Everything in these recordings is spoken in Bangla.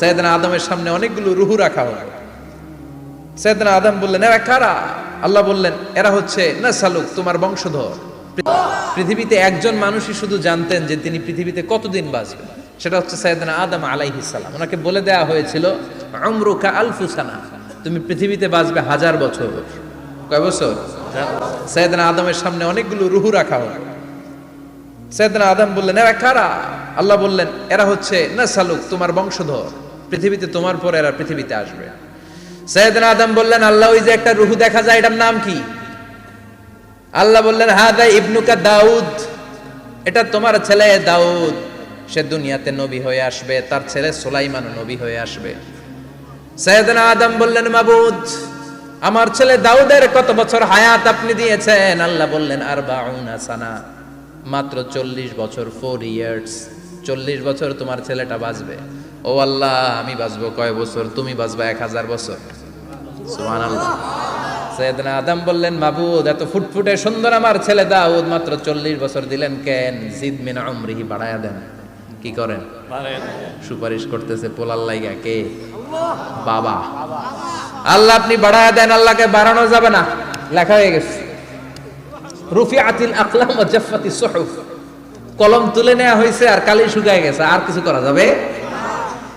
সৈয়দনা আদমের সামনে অনেকগুলো রুহু রাখা হলো। সৈয়দনা আদম বললেন, এরা কারা? আল্লাহ বললেন, এরা হচ্ছে না সালুক তোমার বংশধর। পৃথিবীতে একজন মানুষই শুধু জানতেন যে তিনি পৃথিবীতে কতদিন বাঁচবেন। সেটা হচ্ছে সৈয়দনা আদম আলাইহিস সালাম। ওনাকে বলে দেয়া হয়েছিল আমরুকা আলফুসানা তুমি পৃথিবীতে বাঁচবে হাজার বছর। কয় বছর? সৈয়দনা আদমের সামনে অনেকগুলো রুহু রাখা হলো। সৈয়দনা আদম বললেন, এরা কারা? আল্লাহ বললেন, এরা হচ্ছে না সালুক তোমার বংশধর। পৃথিবীতে তোমার পর এরা পৃথিবীতে আসবে। সৈয়দনা আদম বললেন, আল্লাহ, ওই যে একটা রুহু দেখা যায়, এটার নাম কি? আল্লাহ বললেন, হাদা ইবনুকা দাউদ। এটা তোমার ছেলে দাউদ। সে দুনিয়াতে নবী হয়ে আসবে, তার ছেলে সুলাইমান নবী হয়ে আসবে। সৈয়দনা আদম বললেন, মাবুদ, আমার ছেলে দাউদের কত বছর হায়াত আপনি দিয়েছেন? আল্লাহ বললেন আর সানা, মাত্র চল্লিশ বছর ফোর ইয়ার্স চল্লিশ বছর তোমার ছেলেটা বাঁচবে। ও আল্লাহ, আমি বাঁচবো কয় বছর? তুমি বাঁচবা এক হাজার বছর। সৈয়দনা আদম বললেন, মাবুদ, এত ফুটফুটে সুন্দর আমার ছেলে দাউদ, মাত্র চল্লিশ বছর দিলেন কেন? জিদ মিন আমরিহি বাড়ায়া দেন। কি করেন? সুপারিশ করতেছে, পোলার লাইগা কে? বাবা। আল্লাহ, আপনি বাড়ায়া দেন, আল্লাহকে বাড়ানো যাবে না। লেখা হয়ে গেছে। রুফি আতিল আকলাম ও জাফাতি সুহুফ। কলম তুলে নেওয়া হয়েছে আর কালি শুকায় গেছে, আর কিছু করা যাবে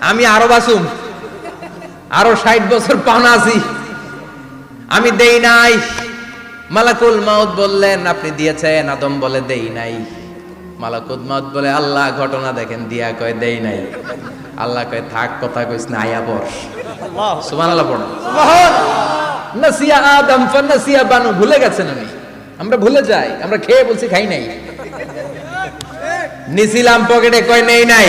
আমি আরও বাসুম আরও ষাট বছর পাওনা আছি। আমি দেই নাই। মালাকুল মাউত বললেন আপনি দিয়েছেন? আদম বলে দেই নাই। মালাকুল মাউত বলে আল্লাহ ঘটনা দেখেন। দিয়া কয় দেই নাই। আল্লাহ কয় থাক কথা কইস না আয়া বর সুবহানাল্লাহ পড়ো। নাসিয়া আদম ফানাসিয়া বানু ভুলে গেছেন উনি। আমরা ভুলে যাই আমরা খেয়ে বলছি খাই নাই। নিছিলাম পকেটে কয় নেই নাই।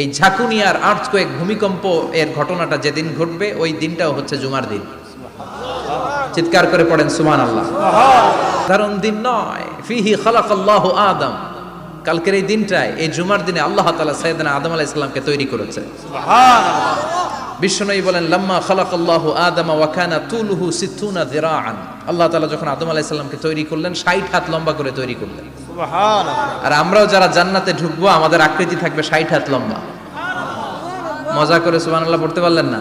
এই ঝাঁকুনি আর আর্থকোয়েক ভূমিকম্প এর ঘটনাটা যেদিন ঘটবে ওই দিনটাও হচ্ছে জুমার দিন। চিৎকার করে পড়েন সুমান আল্লাহ সাধারণ দিন নয়। ফিহি খালাকাল্লাহ আদম। কালকের এই দিনটায় এই জুমার দিনে আল্লাহ তালা সাইয়েদনা আদম আলাইহিস সালামকে তৈরি করেছে। বিশ্বনবী বলেন লাম্মা খালাকাল্লাহু আদামা ওয়া কানা তুলুহু সিত্তুনা যিরাআন। আল্লাহ তাআলা যখন আদম আলাইহিস সালামকে তৈরি করলেন 60 হাত লম্বা করে তৈরি করলেন। আর আমরাও যারা জান্নাতে ঢুকবো আমাদের আকৃতি থাকবে 60 হাত লম্বা। মজা করে সুবহানাল্লাহ পড়তে পারলেন না?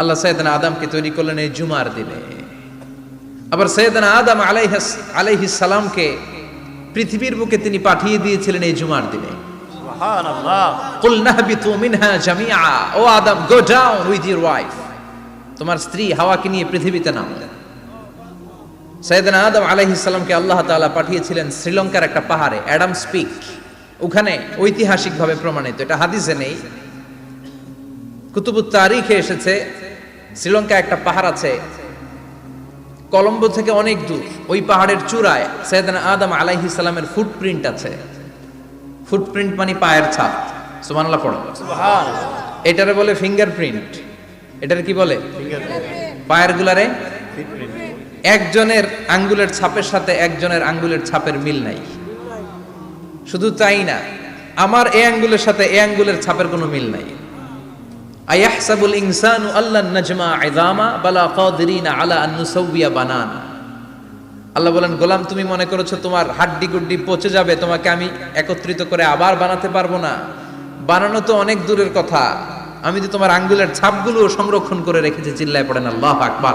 আল্লাহ সৈয়দনা আদমকে তৈরি করলেন এই জুমার দিনে। আবার সৈয়দনা আদম আলাইহিস আলাইহিস সালামকে পৃথিবীর বুকে তিনি পাঠিয়ে দিয়েছিলেন এই জুমার দিনে। সুবহানাল্লাহ। কুল নাহবিতু মিনহা জামিআ। O Adam go down with your wife তোমার স্ত্রী হাওয়াকে নিয়ে পৃথিবীতে নামো সৈয়দনা আদম আলাইহিস সালামকে আল্লাহ তালা পাঠিয়েছিলেন শ্রীলঙ্কার একটা পাহাড়ে অ্যাডাম স্পিক। ওখানে ঐতিহাসিকভাবে প্রমাণিত এটা হাদিসে নেই। কুতুবুত তারিখে এসেছে শ্রীলঙ্কা একটা পাহাড় আছে কলম্বো থেকে অনেক দূর। ওই পাহাড়ের চূড়ায় সৈয়দনা আদম আলাইহিস সালামের ফুটপ্রিন্ট আছে। ফুটপ্রিন্ট মানে পায়ের ছাপ। সুবহানাল্লাহ পড়ো। এটারে বলে ফিঙ্গারপ্রিন্ট এটার কি বলে? পায়ের গুলারে একজনের আঙ্গুলের ছাপের সাথে একজনের আঙ্গুলের ছাপের মিল নাই। শুধু তাই না, আমার এ আঙ্গুলের সাথে এ আঙ্গুলের ছাপের কোনো মিল নাই। আয়াহসাবুল ইনসানু আল্লাহ নাজমা ইযামা বালা কাদিরিনা আলা আন নুসাউবিয়া বানানা। আল্লাহ বলেন, গোলাম, তুমি মনে করেছ তোমার হাড্ডি গুড্ডি পচে যাবে, তোমাকে আমি একত্রিত করে আবার বানাতে পারব না। বানানো তো অনেক দূরের কথা। আমি তো তোমার আঙ্গুলের ছাপগুলো সংরক্ষণ করে রেখেছি। চিল্লায় পড়েন আল্লাহ আকবার।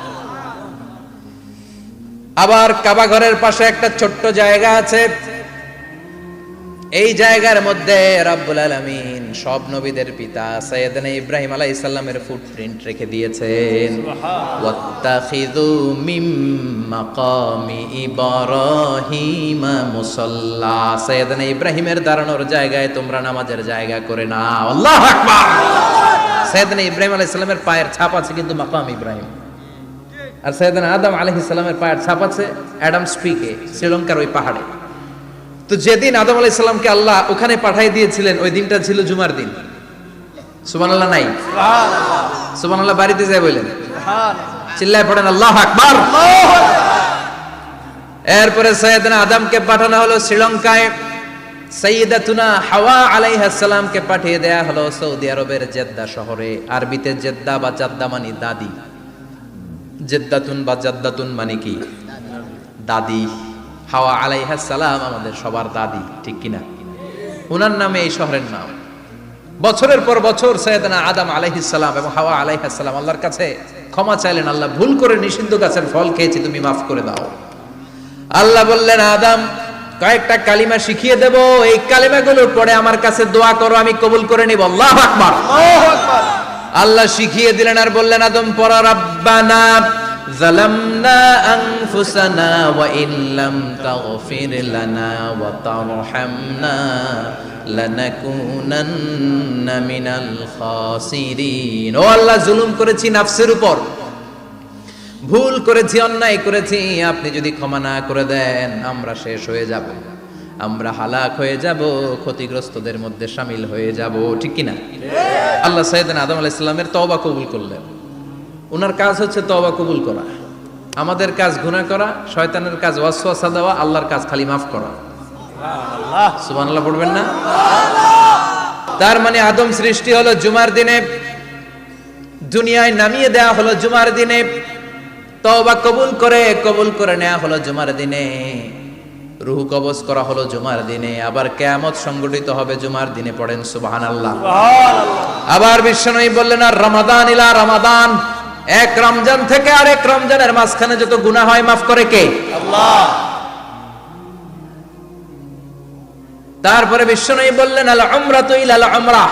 আবার কাবা ঘরের পাশে একটা ছোট্ট জায়গা আছে। এই জায়গার মধ্যে রাব্বুল আলামিন সব নবীদের পিতা সৈয়দনা ইব্রাহিম আলাইহিস সালামের ফুটপ্রিন্ট রেখে দিয়েছেন। ওয়াত্তাখিযু মিম মাকামি ইব্রাহিম মুসাল্লা। সৈয়দনা ইব্রাহিমের দাঁড়ানোর জায়গায় তোমরা নামাজের জায়গা করে নাও। আল্লাহু আকবার! সৈয়দনা ইব্রাহিম আলাইহিস সালামের পায়ের ছাপ আছে কিন্তু মাকাম ইব্রাহিম। আর সৈয়দনা আদম আলাইহিস সালামের পায়ের ছাপ আছে অ্যাডাম স্পিকে শ্রীলঙ্কার ওই পাহাড়ে। তো যেদিন আদম আলাইহিস সালামকে আল্লাহ ওখানে পাঠাই দিয়েছিলেন ওই দিনটা ছিল জুমার দিন। সুবহানাল্লাহ নাই? সুবহানাল্লাহ। বাড়িতে যায় সুবহানাল্লাহ। চিল্লায় পড়েন আল্লাহ আকবার! এরপরে সৈয়দনা আদমকে পাঠানো হলো শ্রীলঙ্কায়। সৈয়দাতুনা হাওয়া আলাইহিস সালামকে পাঠিয়ে দেয়া হলো সৌদি আরবের জেদ্দা শহরে। আরবিতে জেদ্দা বা জাদ্দা মানে দাদি। জেদ্দাতুন বা জাদ্দাতুন মানে কি? দাদি। হাওয়া আলাইহাস সালাম আমাদের সবার দাদি, ঠিক কিনা? ওনার নামে এই শহরের নাম। বছরের পর বছর সৈয়দনা আদম আলাইহিস সালাম এবং হাওয়া আলাইহিস সালাম আল্লাহর কাছে ক্ষমা চাইলেন, আল্লাহ ভুল করে নিষিদ্ধ গাছের ফল খেয়েছি, তুমি মাফ করে দাও। আল্লাহ বললেন, আদম, কয়েকটা কালিমা শিখিয়ে দেব, এই কালিমাগুলোর পরে আমার কাছে দোয়া করো, আমি কবুল করে নিব। আল্লাহু আকবার। আল্লাহু আকবার। আল্লাহ শিখিয়ে দিলেন আর বললেন, আদম পরা রাব্বানা জালামনা আনফুসানা ওয়া ইল্লাম তাগফির লানা ওয়া তারহামনা লানাকুনান্না মিনাল খাসিরিন। ও আল্লাহ, জুলুম করেছি নাফসের উপর, ভুল করেছি, অন্যায় করেছি, আপনি যদি ক্ষমা না করে দেন, আমরা শেষ হয়ে যাব। আমরা হালাক হয়ে যাব ক্ষতিগ্রস্তদের মধ্যে সামিল হয়ে যাব ঠিক কিনা? আল্লাহ সাইদিন আদম আলাহ ইসলামের তওবা কবুল করলেন। ওনার কাজ হচ্ছে তওবা কবুল করা। আমাদের কাজ গুনাহ করা শয়তানের কাজ ওয়াসওয়াসা দেওয়া আল্লাহর কাজ খালি মাফ করা। সুবহানাল্লাহ। পড়বেন না? তার মানে আদম সৃষ্টি হলো জুমার দিনে দুনিয়ায় নামিয়ে দেয়া হলো জুমার দিনে। তওবা কবুল করে কবুল করে নেওয়া হলো জুমার দিনে। রুহু কবজ করা হলো জুমার দিনে আবার কেয়ামত সংগঠিত হবে জুমার দিনে পড়েন সুবহানাল্লাহ। আবার বিশ্বনবী বললেন আর রমাদান ইলা রমাদান এক রমজান থেকে আর এক রমজানের মাঝখানে যত গুনাহ হয় মাফ করে কে? আল্লাহ। তারপরে বিশ্বনবী বললেন আল উমরা তো ইলাল উমরা।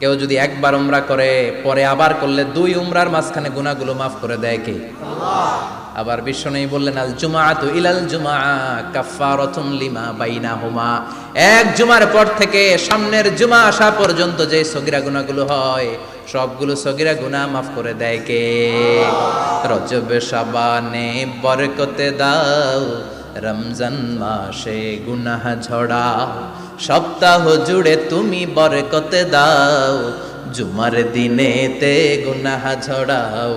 কেউ যদি একবার উমরা করে পরে আবার করলে দুই উমরার মাঝখানে গুনাহগুলো মাফ করে দেয় কে? আবার বিশ্বনবী বললেন, আল জুমাআতু ইলাল জুমআ কাফফারাতুন লিমা বাইনাহুমা। এক জুমার পর থেকে সামনের জুমা আসা পর্যন্ত যে সগিরা গুনাহগুলো হয়, সবগুলো সগিরা গুনাহ মাফ করে দেয় কে? রজব শাবানে বরকতে দাও, রমজান মাসে গুনাহ ঝড়া সপ্তাহ জুড়ে তুমি বরকতে দাও, জুমার দিনেতে গুনাহ ঝড়াও।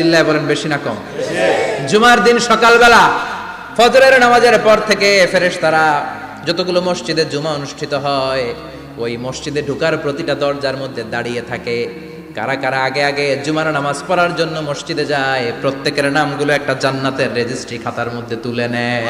চিল্লায় বলেন, বেশি না কম। জুমার দিন সকালবেলা, ফজরের নামাজের পর থেকে ফেরেশ তারা যতগুলো মসজিদে জুমা অনুষ্ঠিত হয়, ওই মসজিদে ঢুকার প্রতিটা দরজার মধ্যে দাঁড়িয়ে থাকে। কারা কারা আগে আগে জুমার নামাজ পড়ার জন্য মসজিদে যায়, প্রত্যেকের নামগুলো একটা জান্নাতের রেজিস্ট্রি খাতার মধ্যে তুলে নেয়।